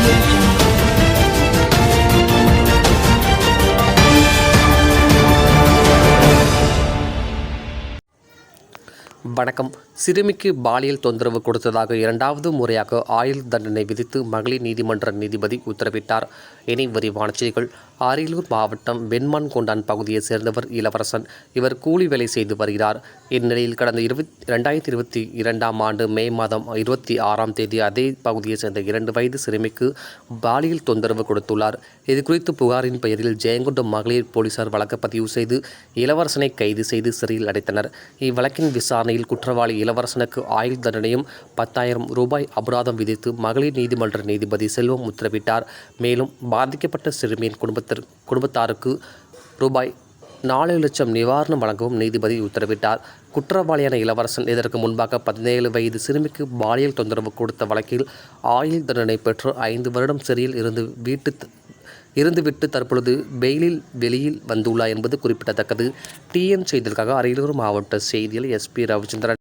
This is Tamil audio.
Thank you. வணக்கம். சிறுமிக்கு பாலியல் தொந்தரவு கொடுத்ததாக இரண்டாவது முறையாக ஆயுள் தண்டனை விதித்து மகளிர் நீதிமன்ற நீதிபதி உத்தரவிட்டார். இனி விரிவான செய்திகள். அரியலூர் மாவட்டம் வெண்மான் கொண்டான் பகுதியைச் சேர்ந்தவர் இளவரசன். இவர் கூலி வேலை செய்து வருகிறார். இந்நிலையில் கடந்த இருபத்தி ரெண்டாயிரத்தி இருபத்தி இரண்டாம் ஆண்டு மே மாதம் இருபத்தி ஆறாம் தேதி அதே பகுதியைச் சேர்ந்த இரண்டு வயது சிறுமிக்கு பாலியல் தொந்தரவு கொடுத்துள்ளார். இது குறித்து புகாரின் பெயரில் ஜெயங்கொண்டம் மகளிர் போலீசார் வழக்கு பதிவு செய்து இளவரசனை கைது செய்து சிறையில் அடைத்தனர். இவ்வழக்கின் விசாரணையில் குற்றவாளி இளவரசனுக்கு ஆயுள் தண்டனையும் பத்தாயிரம் ரூபாய் அபராதம் விதித்து மகளிர் நீதிமன்ற நீதிபதி செல்வம் உத்தரவிட்டார். மேலும் பாதிக்கப்பட்ட சிறுமியின் குடும்பத்திற்கு குடும்பத்தாருக்கு ரூபாய் நாலு லட்சம் நிவாரணம் வழங்கவும் நீதிபதி உத்தரவிட்டார். குற்றவாளியான இளவரசன் இதற்கு முன்பாக பதினேழு வயது சிறுமிக்கு பாலியல் தொந்தரவு கொடுத்த வழக்கில் ஆயுள் தண்டனை பெற்று ஐந்து வருடம் சிறையில் இருந்து வீட்டு இருந்துவிட்டு தற்பொழுது பெயிலில் வெளியில் வந்துள்ளார் என்பது குறிப்பிடத்தக்கது. டிஎன் செய்திகளுக்காக அரியலூர் மாவட்ட செய்தியில் எஸ்பி ரவிச்சந்திரன்.